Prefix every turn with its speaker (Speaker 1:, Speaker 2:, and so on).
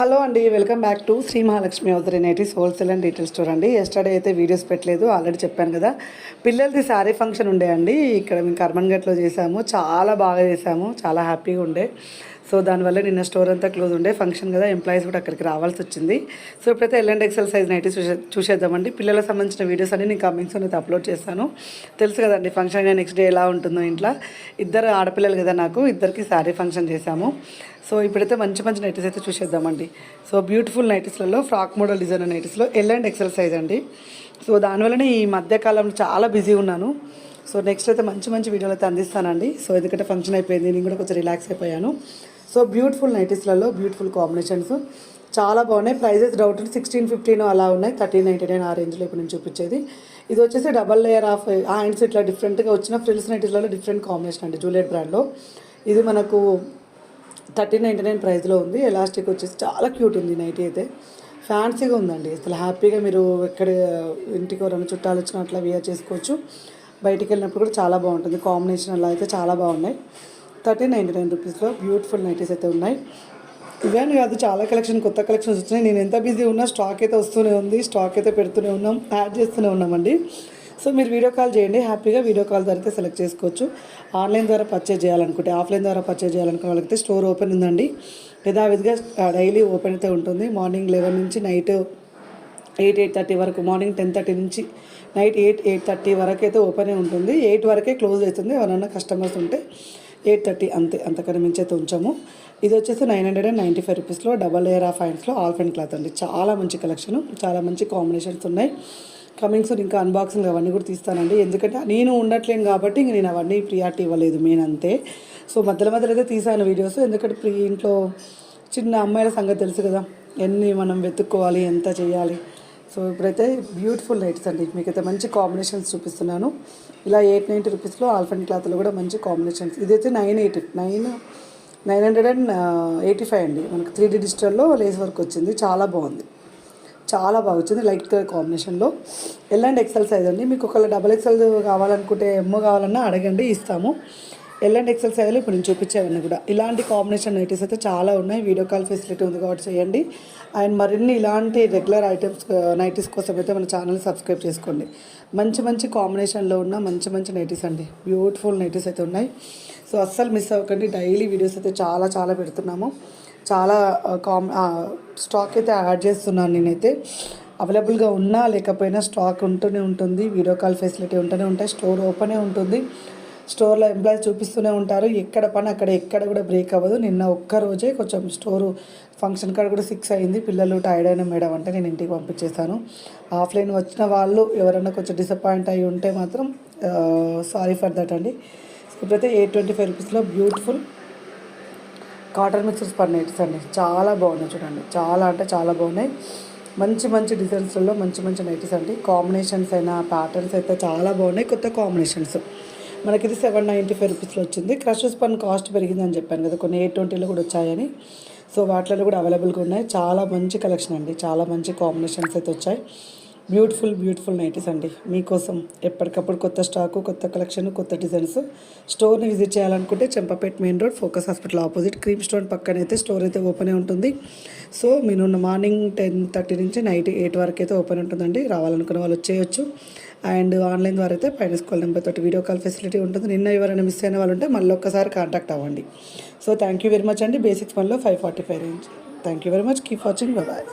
Speaker 1: Hello అండి welcome back to Sri Mahalakshmi అవుతారి nighties wholesale and retail store అండి. Yesterday అయితే videos పెట్టలేదు already చెప్పాను కదా. పిల్లలది శారీ ఫంక్షన్ ఉండే అండి. ఇక్కడ మేము కర్మన్ఘట్లో చేసాము చాలా బాగా చేసాము చాలా హ్యాపీగా ఉండే. సో దానివల్ల నిన్న స్టోర్ అంతా క్లోజ్ ఉండే ఫంక్షన్ కదా ఎంప్లాయీస్ కూడా అక్కడికి రావాల్సి వచ్చింది. సో ఇప్పుడైతే L and XL size nighties చూసే చూసేద్దామండి. పిల్లలకు సంబంధించిన వీడియోస్ అన్ని నేను కమింగ్స్ అయితే అప్లోడ్ చేస్తాను. తెలుసు కదండి ఫంక్షన్ నెక్స్ట్ డే ఎలా ఉంటుందో ఇంట్లో. ఇద్దరు ఆడపిల్లలు కదా నాకు ఇద్దరికి శారీ ఫంక్షన్ చేశాము. సో ఇప్పుడైతే మంచి మంచి నైటీస్ అయితే చూసేద్దామండి. సో బ్యూటిఫుల్ నైటీస్లలో ఫ్రాక్ మోడల్ డిజైన్ నైటీస్లో ఎల్ అండ్ ఎక్సెల్ సైజ్ అండి. సో దానివల్లనే ఈ మధ్యకాలంలో చాలా బిజీ ఉన్నాను. సో నెక్స్ట్ అయితే మంచి మంచి వీడియోలు అయితే అందిస్తానండి. సో ఎందుకంటే ఫంక్షన్ అయిపోయింది నేను కూడా కొంచెం రిలాక్స్ అయిపోయాను. సో బ్యూటిఫుల్ నైటీస్లలో బ్యూటిఫుల్ కాంబినేషన్స్. చాలా బాగున్నాయి. ప్రైజెస్ డౌట్ సిక్స్టీన్ ఫిఫ్టీన్ అలా ఉన్నాయి. థర్టీన్ నైంటీ నైన్ ఆ రేంజ్లో ఇప్పుడు నేను చూపించేది. ఇది వచ్చేసి డబల్ లేయర్ ఆఫ్ హ్యాండ్స్ ఇట్లా డిఫరెంట్గా వచ్చిన ఫ్రిల్స్ నైటీస్లలో డిఫరెంట్ కాంబినేషన్ అండి జూలియట్ బ్రాండ్లో. ఇది మనకు థర్టీన్ నైంటీ నైన్ ప్రైస్లో ఉంది. ఎలాస్టిక్ వచ్చేసి చాలా క్యూట్ ఉంది నైటీ అయితే. ఫ్యాన్సీగా ఉందండి. అసలు హ్యాపీగా మీరు ఎక్కడ ఇంటికి ఎవరైనా చుట్టాలు వచ్చినా అట్లా వేర్ చేసుకోవచ్చు. బయటికి వెళ్ళినప్పుడు కూడా చాలా బాగుంటుంది. కాంబినేషన్ అలా అయితే చాలా బాగున్నాయి. థర్టీ నైంటీ నైన్ రూపీస్లో బ్యూటిఫుల్ నైటీస్ అయితే ఉన్నాయి. ఇవన్నీ కాదు చాలా కలెక్షన్ కొత్త కలెక్షన్స్ వచ్చినాయి. నేను ఎంత బిజీ ఉన్నా స్టాక్ అయితే వస్తూనే ఉంది స్టాక్ అయితే పెడుతూనే ఉన్నాం యాడ్ చేస్తూనే ఉన్నామండి. సో మీరు వీడియో కాల్ చేయండి హ్యాపీగా వీడియో కాల్ ద్వారా అయితే సెలెక్ట్ చేసుకోవచ్చు. ఆన్లైన్ ద్వారా పర్చేజ్ చేయాలనుకుంటే ఆఫ్లైన్ ద్వారా పర్చేజ్ చేయాలనుకునే వాళ్ళకి స్టోర్ ఓపెన్ ఉందండి. యథావిధిగా డైలీ ఓపెన్ అయితే ఉంటుంది. మార్నింగ్ లెవెన్ నుంచి నైట్ ఎయిట్ ఎయిట్ థర్టీ వరకు మార్నింగ్ టెన్ థర్టీ నుంచి నైట్ ఎయిట్ ఎయిట్ థర్టీ వరకు అయితే ఓపెనే ఉంటుంది. ఎయిట్ వరకే క్లోజ్ అవుతుంది. ఎవరైనా కస్టమర్స్ ఉంటే ఎయిట్ థర్టీ అంతే అంతకన్నా మించి అయితే ఉంచాము. ఇది వచ్చేసి nine hundred and ninety five రూపీస్లో డబల్ లేయర్ ఆఫ్ హ్యాండ్స్లో ఆల్ఫ్ అండ్ క్లాత్ అండి. చాలా మంచి కలెక్షన్ చాలా మంచి కాంబినేషన్స్ ఉన్నాయి. కమింగ్ సూన్ ఇంకా అన్బాక్సింగ్ అవన్నీ కూడా తీస్తానండి. ఎందుకంటే నేను ఉండట్లేను కాబట్టి ఇంక నేను అవన్నీ ప్రియారిటీ ఇవ్వలేదు మెయిన్ అంతే. సో మధ్యలో మధ్యలో అయితే తీసాను వీడియోస్. ఎందుకంటే ప్రీ ఇంట్లో చిన్న అమ్మాయిల సంగతి తెలుసు కదా. ఎన్ని మనం వెతుక్కోవాలి ఎంత చేయాలి. సో ఇప్పుడైతే బ్యూటిఫుల్ లైట్స్ అండి. మీకైతే మంచి కాంబినేషన్స్ చూపిస్తున్నాను. ఇలా ఎయిట్ నైంటీ రూపీస్లో ఆల్ఫెంట్ క్లాత్లో కూడా మంచి కాంబినేషన్స్. ఇదైతే nine eighty nine nine hundred and eighty five అండి. మనకు త్రీ డీ డిజిటల్లో లేస్ వర్క్ వచ్చింది. చాలా బాగుంది. చాలా బాగా వచ్చింది లైట్ కలర్ కాంబినేషన్లో. ఎల్ అండ్ ఎక్సెల్ సైజ్ అండి. మీకు ఒకవేళ డబల్ ఎక్సెల్ కావాలనుకుంటే ఎమ్ కావాలన్నా అడగండి ఇస్తాము. ఎల్ అండ్ ఎక్సెల్ ఇప్పుడు నేను చూపించేవన్నీ కూడా. ఇలాంటి కాంబినేషన్ నైటీస్ అయితే చాలా ఉన్నాయి. వీడియో కాల్ ఫెసిలిటీ ఉంది కాబట్టి చేయండి. అండ్ మరిన్ని ఇలాంటి రెగ్యులర్ ఐటమ్స్ నైటీస్ కోసం అయితే మన ఛానల్ సబ్స్క్రైబ్ చేసుకోండి. మంచి మంచి కాంబినేషన్లో ఉన్న మంచి మంచి నైటీస్ అండి. బ్యూటిఫుల్ నైటీస్ అయితే ఉన్నాయి. సో అస్సలు మిస్ అవ్వకండి. డైలీ వీడియోస్ అయితే చాలా చాలా పెడుతున్నాము. చాలా uh, కామ్ స్టాక్ uh, అయితే యాడ్ చేస్తున్నాను నేనైతే. అవైలబుల్గా ఉన్నా లేకపోయినా స్టాక్ ఉంటూనే ఉంటుంది. వీడియో కాల్ ఫెసిలిటీ ఉంటూనే ఉంటాయి. స్టోర్ ఓపెనే ఉంటుంది. స్టోర్లో ఎంప్లాయీస్ చూపిస్తూనే ఉంటారు. ఎక్కడ పని అక్కడ ఎక్కడ కూడా బ్రేక్ అవ్వదు. నిన్న ఒక్క రోజే కొంచెం స్టోరు ఫంక్షన్ కాడ కూడా సిక్స్ అయింది. పిల్లలు టైర్డ్ అయిన మేడం అంటే నేను ఇంటికి పంపించేస్తాను ఆఫ్లైన్ వచ్చిన వాళ్ళు ఎవరైనా కొంచెం డిసప్పాయింట్ అయి ఉంటే మాత్రం సారీ ఫర్ దట్ అండి. ఇప్పుడైతే ఎయిట్ ట్వంటీ ఫైవ్ రూపీస్లో beautiful cotton mixers per nights అండి. చాలా బాగున్నాయి చూడండి. చాలా అంటే చాలా బాగున్నాయి. మంచి మంచి డిజైన్స్లో మంచి మంచి నైటీస్ అండి. కాంబినేషన్స్ అయినా ప్యాటర్న్స్ అయితే చాలా బాగున్నాయి. కొత్త కాంబినేషన్స్ మనకి ఇది సెవెన్ నైంటీ ఫైవ్ రూపీస్లో వచ్చింది. క్రషెస్ పన్ కాస్ట్ పెరిగిందని చెప్పాను కదా కొన్ని ఎయిట్ ట్వంటీలో కూడా వచ్చాయని. సో వాటిలో కూడా అవైలబుల్గా ఉన్నాయి. చాలా మంచి కలెక్షన్ అండి. చాలా మంచి కాంబినేషన్స్ అయితే వచ్చాయి. బ్యూటిఫుల్ బ్యూటిఫుల్ నైటీస్ అండి. మీకోసం ఎప్పటికప్పుడు కొత్త స్టాకు కొత్త కలెక్షన్ కొత్త డిజైన్స్. స్టోర్ని విజిట్ చేయాలనుకుంటే Champapet main road focus hospital opposite. Cream stone పక్కన అయితే స్టోర్ అయితే ఓపెన్ ఉంటుంది. సో మీరు మార్నింగ్ టెన్ థర్టీ నుంచి నైట్ ఎయిట్ వరకు అయితే ఓపెన్ ఉంటుందండి. రావాలనుకున్న వాళ్ళు వచ్చేయచ్చు. అండ్ ఆన్లైన్ ద్వారా అయితే పైన స్కూల్ నెంబర్ తోటి వీడియో కాల్ ఫెసిలిటీ ఉంటుంది. నిన్న ఎవరైనా మిస్ అయిన వాళ్ళు ఉంటే మళ్ళీ ఒక్కసారి కాంటాక్ట్ అవ్వండి. So thank you very much అండి. బేసిక్స్ వన్లో five forty five range. Thank you very much. Keep watching. Bye.